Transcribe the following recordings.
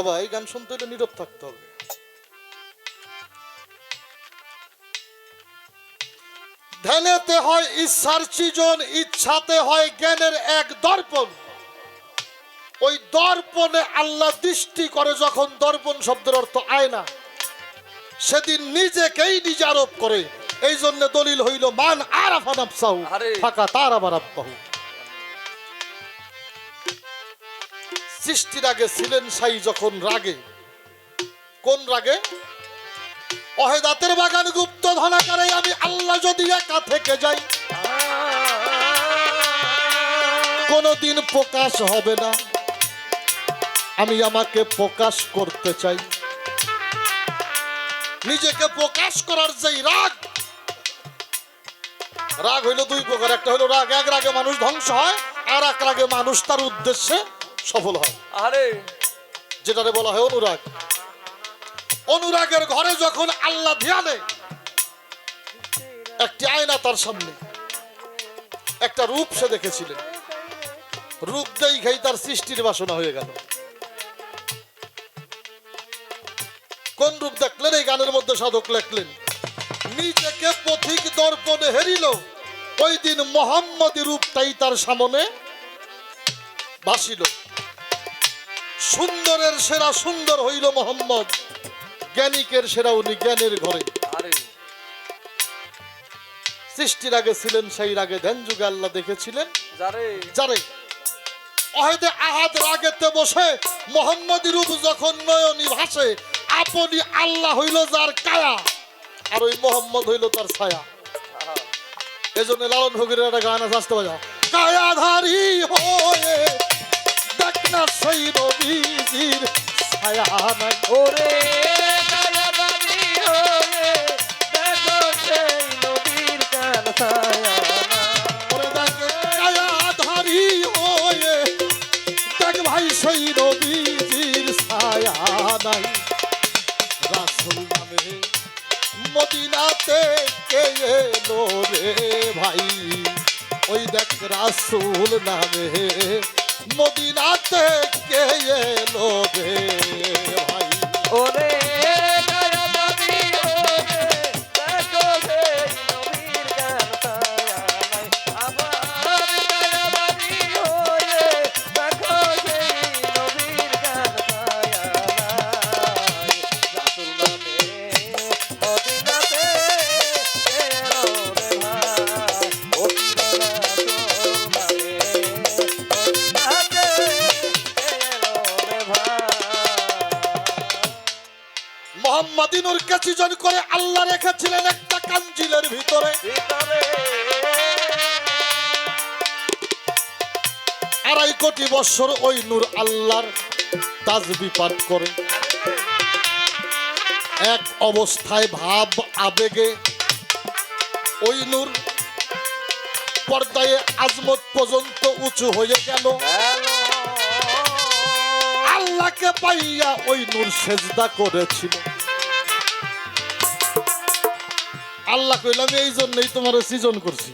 বাবা এই গান শুনতে হলে নীরব থাকতে হবে। ধ্যানেতে হয় ইচ্ছার সৃজন ইচ্ছাতে হয় জ্ঞানের এক দর্পণ। ওই দর্পণে আল্লাহ দৃষ্টি করে যখন দর্পণ শব্দের অর্থ আয়না সেদিন নিজেকেই নিজে আরোপ করে এই জন্য দলিল হইল মান আরে। ফাঁকা তার আবার আব্বাহু। সৃষ্টির আগে ছিলেন সাই যখন রাগে। কোন রাগে? অহেদাতের বাগান গুপ্ত ধনাকারে আমি আল্লাহ যদি একা থেকে যাই, কোনদিন প্রকাশ হবে না। আমি আমাকে প্রকাশ করতে চাই। নিজেকে প্রকাশ করার যেই রাগ রাগ হইল দুই প্রকার। একটা হলো রাগ, এক রাগে মানুষ ধ্বংস হয়, আর এক রাগে মানুষ তার উদ্দেশ্যে সফল হয়। আরে যেটারে বলা হয় অনুরাগ। অনুরাগের ঘরে যখন আল্লাহ ধ্যানে একটি আয়না তার সামনে। একটা রূপ সে দেখেছিলেন। রূপ দেখাই তার সৃষ্টির বাসনা হয়ে গেল। কোন রূপ দেখলেন? এই গানের মধ্যে সাধক লেখলেন নিজেকে পথিক দর্পণে হেরিল। ওই দিন মোহাম্মদী রূপটাই তার সামনে ভাসিল। সুন্দরের সেরা সুন্দর হইল মোহাম্মদ। জ্ঞানিকের সেরা উনি জ্ঞানের ঘরে। সৃষ্টির আগে ছিলেন সেই রাগে ধ্যান যুগে আল্লাহ দেখেছিলেন। যারে। অহেদে আহাদ রাগেতে বসে মোহাম্মদ রূপ যখন নয়নী ভাসে আপনি আল্লাহ হইল যার কায়া আর ওই মোহাম্মদ হইল তার ছায়া। এজন্য লালন ফকিরের একটা গান আছে আসতে বাজা কায়াধারী হয়ে না সেই নবীজির ছায়া নাই ভাই সেই নবীজির ছায়া মদিনাতে কে এলো রে ভাই? ওই দেখ রাসূল নামে মদিনাতে কে এলো রে ভাই? ওরে মোহাম্মদিনুর কাছিজন করে আল্লাহ রেখেছিলেন একটা কাঞ্জিলের ভিতরে। আড়াই কোটি বছর ওই নূর আল্লাহর তাজবি পাঠ করে। এক অবস্থায় ভাব, আবেগে ওই নূর পর্দায় আজমত পর্যন্ত উঁচু হয়ে গেল। আল্লাহকে পাইয়া ওই নূর সেজদা করেছিল। আল্লাহ কইলাম এই জন্যই তোমার সৃজন করছি।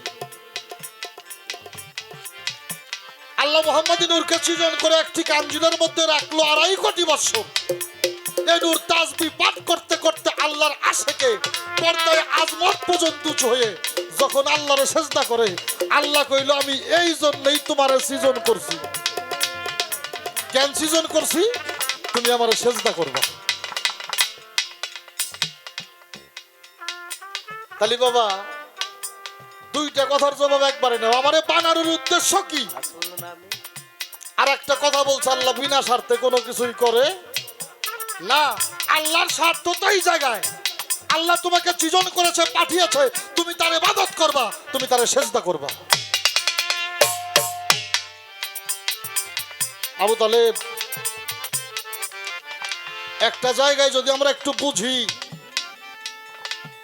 আল্লাহ মোহাম্মদ নূরকে সৃজন করে একটি কাঞ্জিনের মধ্যে রাখল আড়াই কোটি বছর। এই নূর তাজবি পাঠ করতে করতে আল্লাহর আশেকে পর্দায় আজমত পর্যন্ত যখন আল্লাহরে সেজদা করে, আল্লাহ কইল, আমি এই জন্যই তোমার সৃজন করছি। কেন সৃজন করছি? তুমি আমার সেজদা করবা। তালি বাবা, দুইটা কথার জবাব একবারে নেও। আমারে বানানোর উদ্দেশ্য কি? আর একটা কথা বলছে, আল্লাহ বিনা স্বার্থে কোনো কিছুই করে না। আল্লাহর স্বার্থ তো এই জায়গায়। আল্লাহ তোমাকে সৃজন করেছে, পাঠিয়েছে। তুমি তার ইবাদত করবা, তুমি তার সেজদা করবা। আবু তালেব, একটা জায়গায় যদি আমরা একটু বুঝি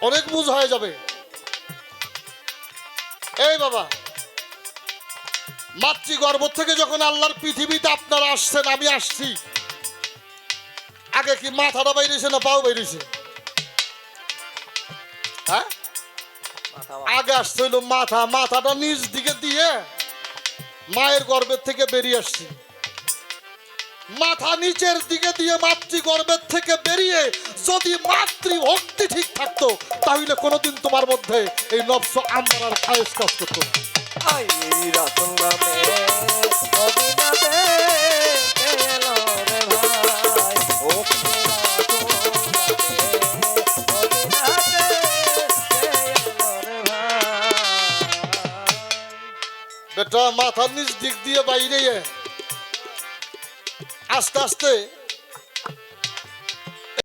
অনেক বুঝ হয়ে যাবে। এই বাবা মাতৃ মাতৃগর্ভ থেকে যখন আল্লাহর পৃথিবীতে আপনারা আসছেন আমি আসছি। আগে কি মাথাটা বাইরেছে না পাও বাইরেছে? হ্যাঁ? আগে আসছে হইল মাথা মাথাটা নিচ দিকে দিয়ে মায়ের গর্ভের থেকে বেরিয়ে আসছি। মাথা নিচের দিকে দিয়ে মাতৃগর্ভের থেকে বেরিয়ে যদি মাতৃভক্তি ঠিক থাকতো তাহলে কোনোদিন তোমার মধ্যে এই নবস আমরার খায়েস কাজ করতো বেটা মাথার নিচ দিক দিয়ে বাইরে। আস্তে আস্তে।